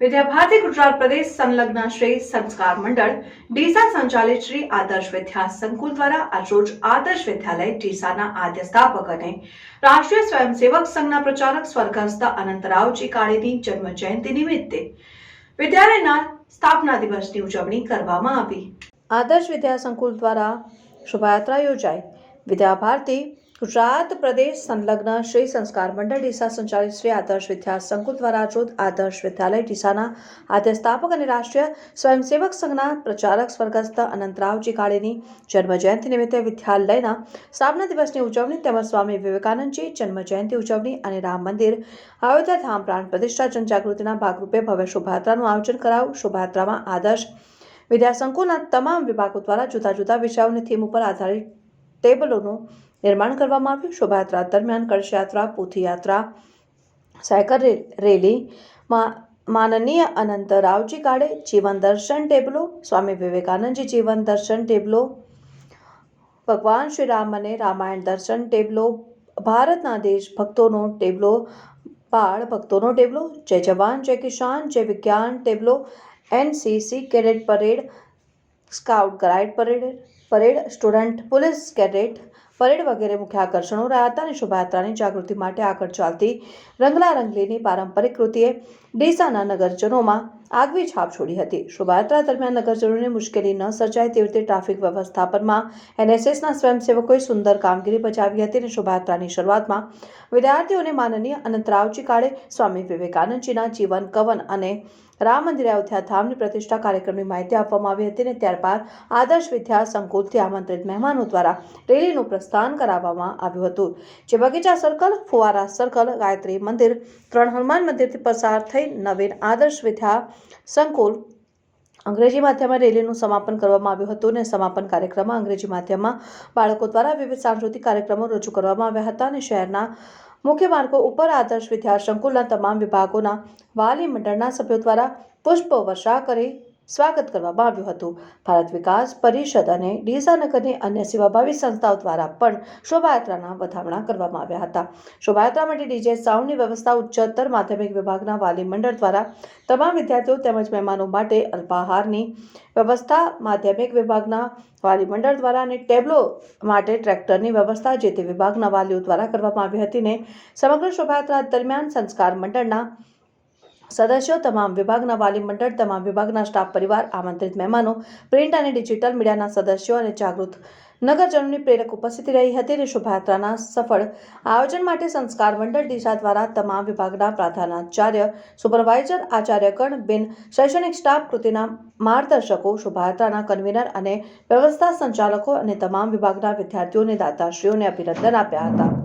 વિદ્યાભારતી ગુજરાત પ્રદેશ સંલગ્ન શ્રી સંસ્કાર મંડળ ડીસા સંચાલિત શ્રી આદર્શ વિદ્યા સંકુલ દ્વારા આજરોજ આદર્શ વિદ્યાલય ડીસાના આદ્ય સ્થાપક અને રાષ્ટ્રીય સ્વયંસેવક સંઘના પ્રચારક સ્વર્ગસ્થ અનંતરાવજી કાળેની જન્મ જયંતિ નિમિત્તે વિદ્યાલયના સ્થાપના દિવસની ઉજવણી કરવામાં આવી। આદર્શ વિદ્યા સંકુલ દ્વારા શોભાયાત્રા યોજાઈ વિદ્યાભારતી ગુજરાત પ્રદેશ સંલગ્ન શ્રી સંસ્કાર મંડળ ડીસા સંચાલિત શ્રી આદર્શ વિદ્યા સંકુલ દ્વારા જોત આદર્શ વિદ્યાલય ડીસાના આદ્ય સ્થાપક અને રાષ્ટ્રીય સ્વયંસેવક સંઘના પ્રચારક સ્વર્ગસ્થ અનંતરાવજી કાળેની જન્મજયંતિ નિમિત્તે વિદ્યાલયના સ્થાપના દિવસની ઉજવણી તેમજ સ્વામી વિવેકાનંદજી જન્મજયંતિ ઉજવણી અને રામ મંદિર, અયોધ્યા ધામ પ્રાણ પ્રતિષ્ઠા જનજાગૃતિના ભાગરૂપે ભવ્ય શોભાયાત્રાનું આયોજન કરાયું. શોભાયાત્રામાં આદર્શ વિદ્યાસંકુલના તમામ વિભાગો દ્વારા જુદા જુદા વિષયોની થીમ ઉપર આધારિત ટેબલોનું નિર્માણ કરવામાં આવ્યું. શોભાયાત્રા દરમિયાન કળશયાત્રા, પોથીયાત્રા, સાયકલ રે- રેલી, મા- માનનીય અનંત રાવજી કાળે જીવન દર્શન ટેબલો, સ્વામી વિવેકાનંદજી જીવન દર્શન ટેબલો, ભગવાન શ્રી રામ અને રામાયણ દર્શન ટેબલો, ભારતના દેશ ભક્તોનો ટેબલો, બાળ ભક્તોનો ટેબલો, જય જવાન, જય કિસાન, જય વિજ્ઞાન tableau, NCC cadet parade, scout guide parade parade student, police cadet parade વગેરે મુખ્ય આકર્ષણો રહ્યા હતા અને શોભાયાત્રાની જાગૃતિ માટે આગળ ચાલતી રંગલા રંગલીની પારંપરિક કૃતિએ ડીસાના નગરજનોમાં આગવી છાપ છોડી હતી. શોભાયાત્રા દરમિયાન નગરજનોને મુશ્કેલી ન સર્જાય તેવી રીતે ટ્રાફિક વ્યવસ્થાપનમાં એનએસએસના સ્વયંસેવકોએ સુંદર કામગીરી બજાવી હતી અને શોભાયાત્રાની શરૂઆતમાં વિદ્યાર્થીઓને માનનીય અનંતરાવજી કાળે સ્વામી વિવેકાનંદજીના જીવન કવન અને રામ મંદિર અયોધ્યા ધામની પ્રતિષ્ઠા કાર્યક્રમની માહિતી આપવામાં આવી હતી અને ત્યારબાદ આદર્શ વિદ્યા સંકુલથી આમંત્રિત મહેમાનો દ્વારા રેલીનું પ્રસ્થાન કરાવવામાં આવ્યું હતું. જે બગીચા સર્કલ, ફુવારા સર્કલ, ગાયત્રી મંદિર, ત્રણ હનુમાન મંદિરથી પસાર થઈ નવીન આદર્શ વિદ્યા સંકુલ અંગ્રેજી માધ્યમમાં રેલીનું સમાપન કરવામાં આવ્યું હતું અને સમાપન કાર્યક્રમમાં અંગ્રેજી માધ્યમમાં બાળકો દ્વારા વિવિધ સાંસ્કૃતિક કાર્યક્રમો રજૂ કરવામાં આવ્યા હતા અને શહેરના મુખ્ય માર્ગો ઉપર આદર્શ વિદ્યાસંકુલના તમામ વિભાગોના વાલી મંડળના સભ્યો દ્વારા પુષ્પ વર્ષા કરી સ્વાગત કરવામાં આવ્યું હતું. ભારત વિકાસ પરિષદ અને ડીસા નગરની અન્ય સેવાભાવી સંસ્થાઓ દ્વારા પણ શોભાયાત્રાના વધામણા કરવામાં આવ્યા હતા. શોભાયાત્રા માટે ડીજે સાઉન્ડની વ્યવસ્થા ઉચ્ચતર માધ્યમિક વિભાગના વાલી મંડળ દ્વારા તમામ વિદ્યાર્થીઓ તેમજ મહેમાનો માટે અલ્પાહારની વ્યવસ્થા, માધ્યમિક વિભાગના વાલી મંડળ દ્વારા અને ટેબલો માટે ટ્રેક્ટરની વ્યવસ્થા જે તે વિભાગના વાલીઓ દ્વારા કરવામાં આવી હતી ને સમગ્ર શોભાયાત્રા દરમિયાન સંસ્કાર મંડળના સદસ્યો તમામ વિભાગના વાલી મંડળ, તમામ વિભાગના સ્ટાફ પરિવાર, આમંત્રિત મહેમાનો, પ્રિન્ટ અને ડિજિટલ મીડિયાના સદસ્યો અને જાગૃત નગરજનોની પ્રેરક ઉપસ્થિતિ રહી હતી અને શોભાયાત્રાના સફળ આયોજન માટે સંસ્કાર મંડળ દિશા દ્વારા તમામ વિભાગના પ્રાધાનાચાર્ય, સુપરવાઇઝર આચાર્યગણ બિન શૈક્ષણિક સ્ટાફ કૃતિના માર્ગદર્શકો, શોભાયાત્રાના કન્વીનર અને વ્યવસ્થા સંચાલકો અને તમામ વિભાગના વિદ્યાર્થીઓને દાતાશ્રીઓને અભિનંદન આપ્યા હતા.